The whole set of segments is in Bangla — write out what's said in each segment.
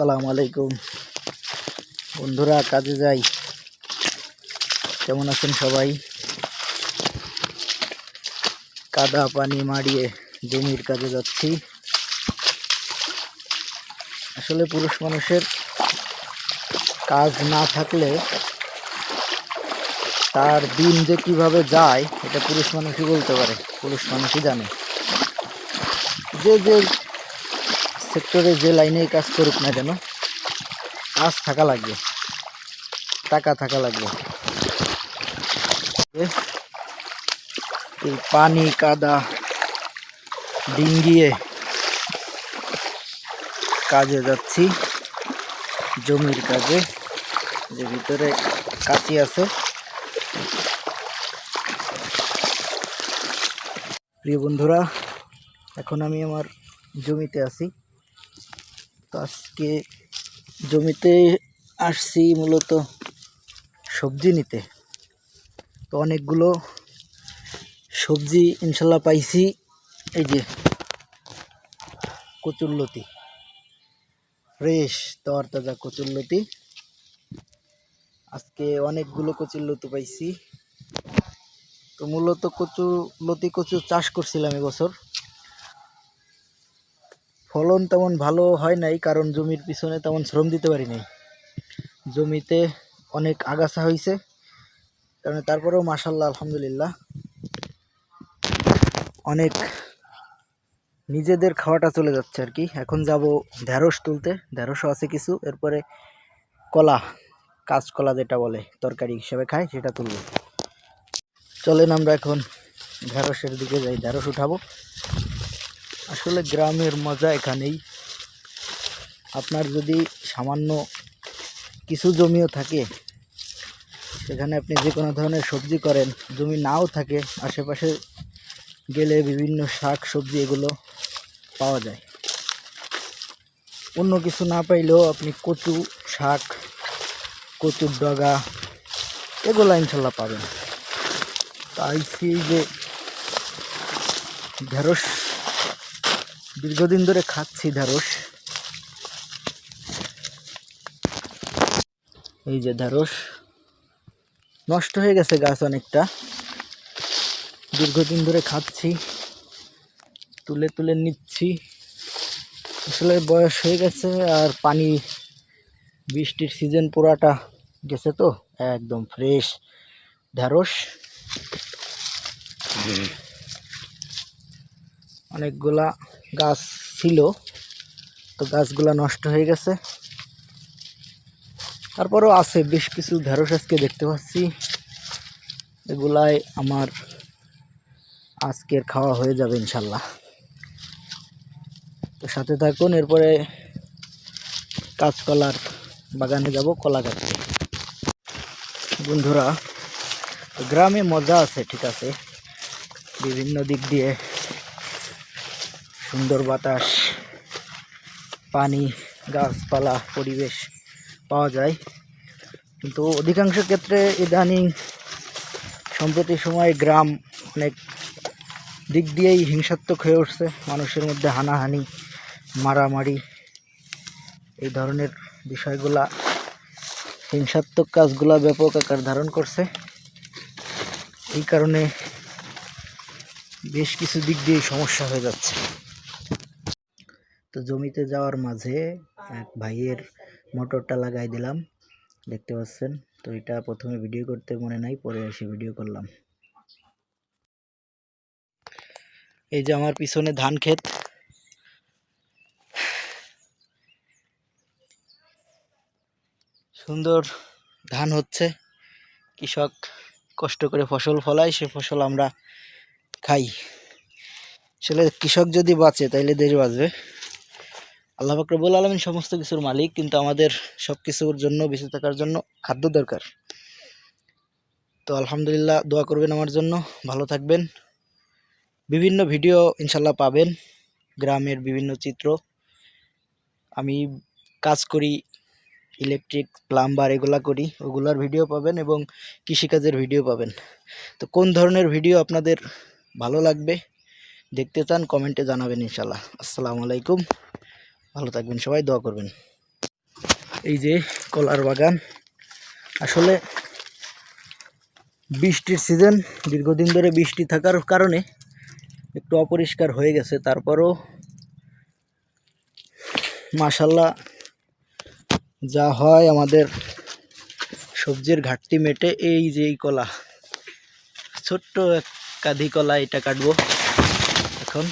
আসসালামু আলাইকুম। বন্ধুরা, কাজে যাই। কেমন আছেন সবাই? কাদা পানি মাড়িয়ে জমির কাজে যাচ্ছি। আসলে পুরুষ মানুষের কাজ না থাকলে তার দিন যে কীভাবে যায়, এটা পুরুষ মানুষই বলতে পারে। পুরুষ মানুষই জানে। যে যে সেক্টরে যে লাইনেই কাজ করুক না কেন কাজ থাকা লাগবে, টাকা থাকা লাগবে। এই পানি, কাদা, ডিঙ্গিয়ে কাজে যাচ্ছি, জমির কাজে, যে ভিতরে কাঁচি আছে। প্রিয় বন্ধুরা, এখন আমি আমার জমিতে আছি। তো আজকে জমিতে আসছি মূলত সবজি নিতে। তো অনেকগুলো সবজি ইনশাল্লাহ পাইছি। এই যে কচুরলতি, ফ্রেশ, তরতাজা কচুরলতি। আজকে অনেকগুলো কচুরলতি পাইছি। তো মূলত কচু লতি কচু চাষ করছিলাম এবছর। ফলন তেমন ভালো হয় নাই, কারণ জমির পিছনে তেমন শ্রম দিতে পারি নাই জমিতে অনেক আগাছা হয়েছে কারণ তারপরেও মাসাল্লাহ আলহামদুলিল্লাহ। অনেক নিজেদের খাওয়াটা চলে যাচ্ছে আর কি। এখন যাব ঢ্যাঁড়স তুলতে ঢ্যাঁড়সও আছে কিছু, এরপরে কলা, কাঁচকলা যেটা বলে, তরকারি হিসেবে খায় সেটা তুলব। চলেন আমরা এখন ঢ্যাঁড়সের দিকে যাই ঢ্যাঁড়স উঠাবো। আসলে গ্রামের মজা এখানেই। আপনার যদি সামান্য কিছু জমিও থাকে, সেখানে আপনি যে কোনো ধরনের সবজি করেন, জমি নাও থাকে, আশেপাশে গেলে বিভিন্ন শাক সবজি এগুলো পাওয়া যায়। অন্য কিছু না পাইলেও আপনি কচু শাক, কচুর ডগা এগুলো ইনশাল্লাহ পাবেন। তাই সেই যে ঢেঁড়স দীর্ঘদিন ধরে খাচ্ছি ঢেঁড়স। এই যে ঢেঁড়স। নষ্ট হয়ে গেছে গাছ অনেকটা। দীর্ঘদিন ধরে খাচ্ছি। তুলে তুলে নিচ্ছি। আসলে বয়স হয়ে গেছে আর পানি বৃষ্টির সিজন পুরাটা গেছে তো একদম ফ্রেশ ঢেঁড়স। অনেকগুলা গাছ ছিল, তো গাছগুলা নষ্ট হয়ে গেছে। তারপরেও আছে বেশ কিছু ঢেঁড়স আজকে দেখতে পাচ্ছি। এগুলাই আমার আজকের খাওয়া হয়ে যাবে ইনশাল্লাহ। তো সাথে থাকুন, এরপরে কাঁচকলার বাগানে যাব, কলা কাটতে। বন্ধুরা, গ্রামে মজা আছে, ঠিক আছে। বিভিন্ন দিক দিয়ে সুন্দর বাতাস, পানি, গাছপালা, পরিবেশ পাওয়া যায়। কিন্তু অধিকাংশ ক্ষেত্রে ইদানিং সম্প্রতি সময় গ্রাম অনেক দিক দিয়েই হিংসাত্মক হয়ে উঠছে। মানুষের মধ্যে হানাহানি, মারামারি, এই ধরনের বিষয়গুলা হিংসাত্মক কাজগুলা ব্যাপক আকার ধারণ করছে। এই কারণে বেশ কিছু দিক দিয়ে সমস্যা হয়ে যাচ্ছে। তো জমিতে যাওয়ার মাঝে এক ভাইয়ের মোটরটা লাগাই দিলাম, দেখতে পাচ্ছেন? তো এটা প্রথমে ভিডিও করতে মনে নাই, পরে এসে ভিডিও করলাম। এই যে আমার পিছনে ধান ক্ষেত। সুন্দর ধান হচ্ছে। কৃষক কষ্ট করে ফসল ফলায়, সে ফসল আমরা খাই। আসলে কৃষক যদি বাঁচে, তাইলে দেশ বাঁচবে। আল্লাহ ফাকরবুল আলমিন সমস্ত কিছুর মালিক, কিন্তু আমাদের সব কিছুর জন্য, বেঁচে থাকার জন্য খাদ্য দরকার। তো আলহামদুলিল্লাহ, দোয়া করবেন আমার জন্য। ভালো থাকবেন। বিভিন্ন ভিডিও ইনশাল্লাহ পাবেন, গ্রামের বিভিন্ন চিত্র। আমি কাজ করি, ইলেকট্রিক, প্লাম্বার এগুলা করি, ওগুলার ভিডিও পাবেন এবং কৃষিকাজের ভিডিও পাবেন। তো কোন ধরনের ভিডিও আপনাদের ভালো লাগবে, দেখতে চান, কমেন্টে জানাবেন ইনশাল্লাহ আসসালামু আলাইকুম। ভালো থাকবেন, সবাই দোয়া করবেন। এই যে কলার বাগান, আসলে বৃষ্টির সিজন দীর্ঘদিন ধরে বৃষ্টি থাকার কারণে একটু অপরিষ্কার হয়ে গেছে। তারপরও মাশাল্লাহ যা হয় আমাদের সবজির ঘাটতি মেটে এই যে এই কলা, ছোট্ট এক কাঁধি কলা এটা কাটবো। এখন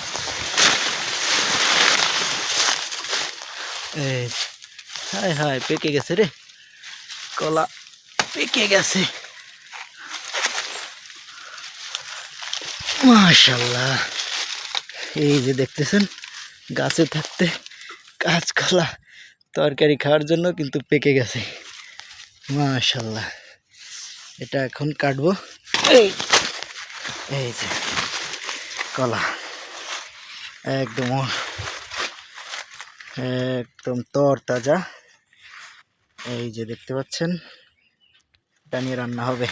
এই, হায় হায়, পেকে গেছে রে। কলা পেকে গেছে। মাশাল্লাহ। এই যে দেখতেছেন, গাছে থাকতে কাঁচকলা তরকারি খাওয়ার জন্য কিন্তু পেকে গেছে। মাশাল্লাহ। এটা এখন কাটবো। এই এই যে কলা। একদম একদম তর তাজা এই যে দেখতে পাচ্ছেন এটা নিয়ে রান্না হবে।